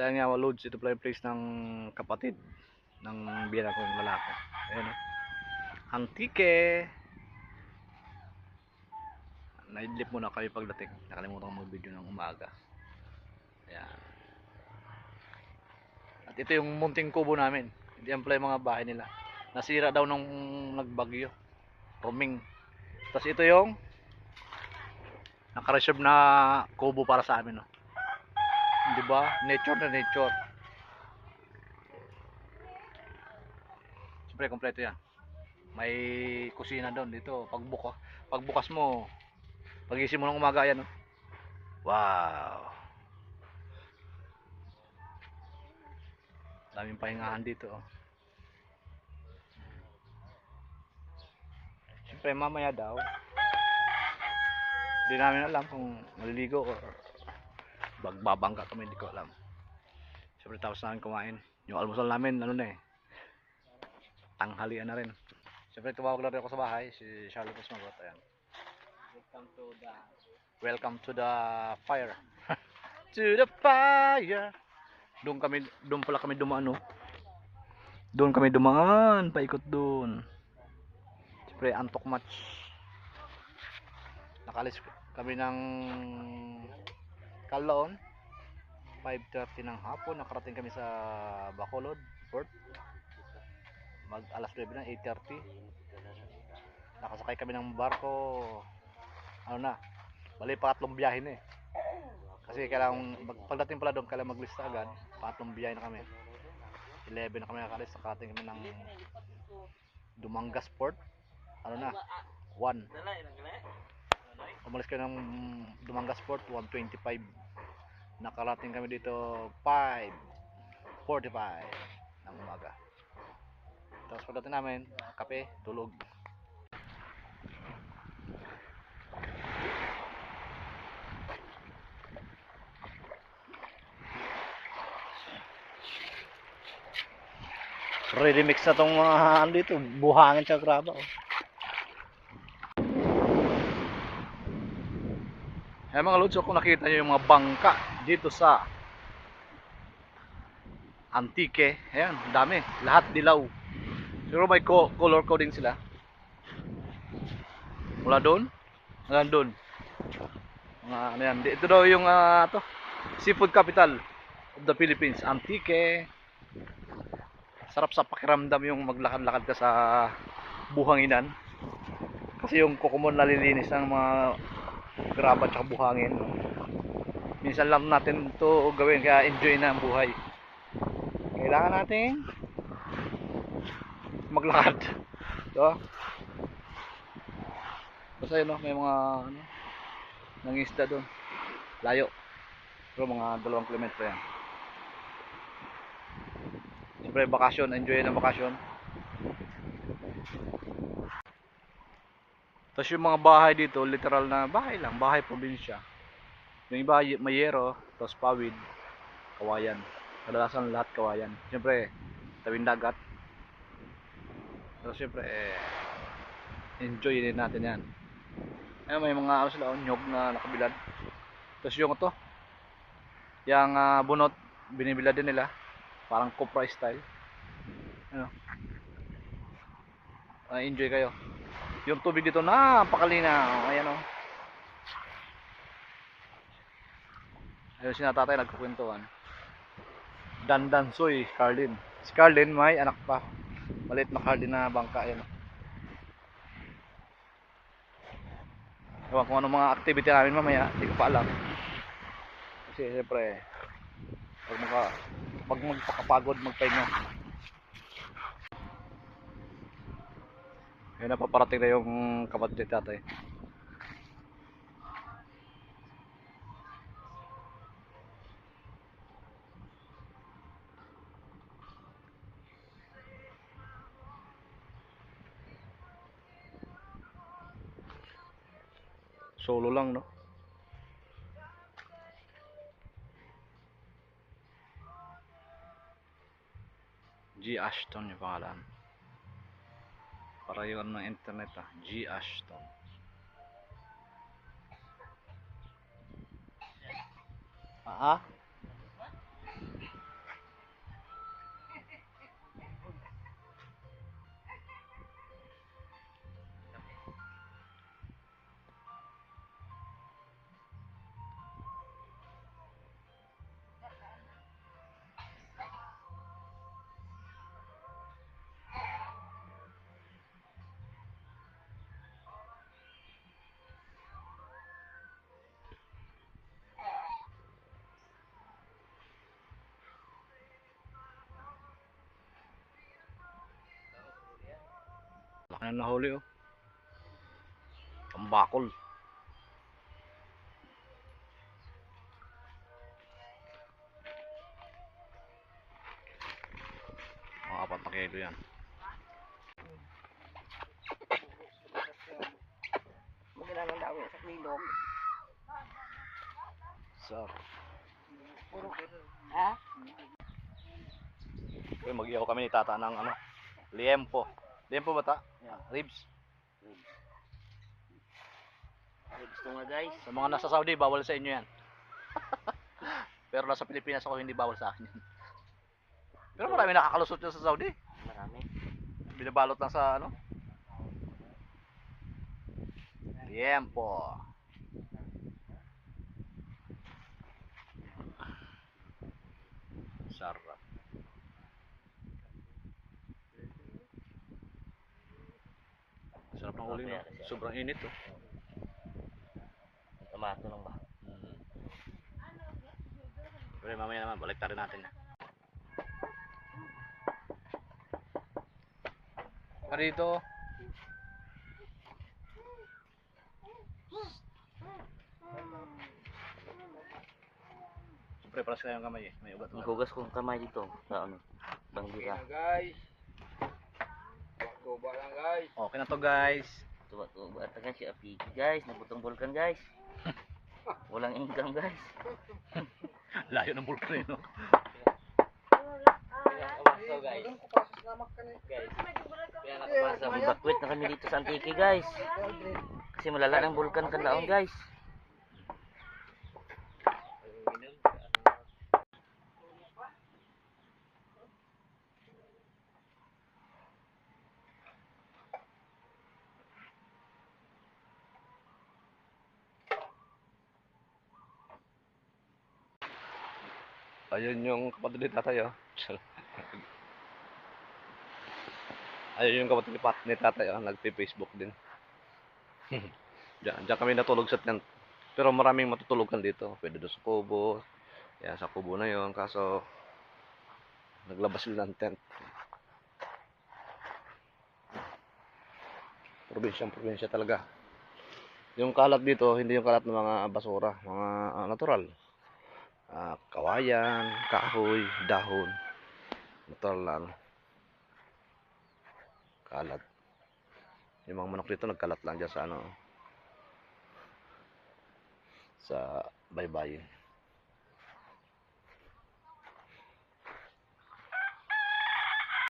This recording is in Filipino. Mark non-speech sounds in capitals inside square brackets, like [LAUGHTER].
ayan nga mga loads, ito pala yung place ng kapatid ng biyana kong lalaki. Ayan o. Antique. Naidlip muna kami pagdating. Nakalimutan ko mag-video ng umaga. Ayan. At ito yung munting kubo namin. Hindi yan pala yung mga bahay nila. Nasira daw nung nagbagyo. Roming. Tapos ito yung naka-reserve na kubo para sa amin. No? Di ba? Nature na nature. Siyempre, kompleto yan. May kusina doon dito. Pagbuka, pagbukas mo, pagising mo ng umaga yan. oh. Wow! Daming pahingahan dito. Oh. Siyempre, mamaya daw. Hindi namin alam kung maliligo or bagbabangka kami, hindi ko alam. Siyempre, tapos namin kumain. Yung almusal namin, ano na eh, tanghalian na rin. Siyempre, tumawag na rin ako sa bahay, si Charlotte Osmagot. Ayan. Welcome to the Welcome to the fire. [LAUGHS] to the fire. Doon kami, doon pala kami dumaan, no? Doon kami dumaan, paikot doon. Siyempre, antok match. Nakalis kami ng Kalaon. 5.30 ng hapon, nakarating kami sa Bacolod, Port. Mag alas 9 na, 8.30. Nakasakay kami ng barko. Ano na, Bali, pangatlong biyahe na eh. Kasi kailangan, mag, pagdating pala doon, kailangan maglista agad. Pangatlong biyahe na kami. 11 na kami nakalis, nakarating kami ng Dumangas Port. Ano na? 1. Umalis kami ng Dumangas Port, 125. Nakarating kami dito, 5.45 ng umaga. Tapos pagdating namin, kape, tulog. Ready mix na tong mga ano dito, buhangin sa graba. Oh. Ayan mga lods, kung nakita nyo yung mga bangka dito sa Antique, ayan, dami, lahat dilaw. Siguro may co- color coding sila. Mula doon, hanggang doon. Mga ano yan, ito daw yung ah, to, seafood capital of the Philippines, Antique. Sarap sa pakiramdam yung maglakad-lakad ka sa buhanginan. Kasi yung kukumon nalilinis ng mga graba at buhangin. Minsan lang natin to gawin kaya enjoy na ang buhay. Kailangan natin maglakad. Basta yun, no? may mga ano, nangisda doon. Layo. Pero mga dalawang kilometro yan. Siyempre, bakasyon. Enjoy ng bakasyon. Tapos yung mga bahay dito, literal na bahay lang, bahay probinsya. Yung iba mayero, tapos pawid, kawayan. Kadalasan lahat kawayan. Siyempre, tawin dagat. Pero siyempre, eh, enjoy din natin yan. Ayun, may mga ano sila, oh, nyog na nakabilad. Tapos yung ito, yung ah, bunot, binibila din nila. Parang Copra style. Ano? Ah, enjoy kayo. Yung tubig dito napakalinaw. Ayan o. Ayun si natatay nagkukwentuhan. Dandan Soy, Carlin. Si Carlin may anak pa. Malit na Carlin na bangka. Ayan o. Ewan kung ano mga activity namin mamaya. Hindi ko pa alam. Kasi siyempre, pag, maka, pag magpakapagod, magpahinga. Ngayon na paparating na yung kapatid tatay. Solo lang, no? G. Ashton yung pangalan. Para yun ng internet ah. G. Ashton. Ah? ah? Na nahuli oh. Tambakol. Mga apat na kilo yan. Maganda ng dami sa klilong. Sarap. Puro Ha? Okay, mag-ihaw kami ni tata ng ano, liempo. Liempo ba ta? Yeah. Ribs. Ay, gusto nga guys. Sa mga nasa Saudi, bawal sa inyo yan. [LAUGHS] Pero nasa Pilipinas ako, hindi bawal sa akin yan. Pero marami nakakalusot dyan sa Saudi. Marami. Binabalot lang sa ano. Liempo. Sarap. Sarap ng uli, no? Sobrang init, oh. Tomato lang ba? Mm. Pero mamaya naman, balik rin natin. Marito. Siyempre, paras kayo ng kamay eh. May ugat. Maghugas kong kamay dito. Sa ano? Bangira. guys. Tuba lang guys. Okay na to guys. Tuba-tuba. Atagan si Apigi guys. Nabutong bulkan guys. [LAUGHS] Walang income guys. [LAUGHS] Layo ng bulkan eh, no? guys. Evacuate na kami dito sa Antique guys. Kasi malala ng bulkan kanlaon guys. Ayun yung kapatid ni tatay, oh. Ayun yung kapatid ni tatay, oh. Nagpi-Facebook din. [LAUGHS] diyan, diyan kami natulog sa tent. Pero maraming matutulugan dito. Pwede doon sa kubo. Yan, sa kubo na yon Kaso, naglabas sila ng tent. Probinsyang probinsya talaga. Yung kalat dito, hindi yung kalat ng mga basura. Mga ah, natural ah, kawayan, kahoy, dahon, natural lang, kalat. Yung mga manok dito nagkalat lang dyan sa ano, sa baybayin.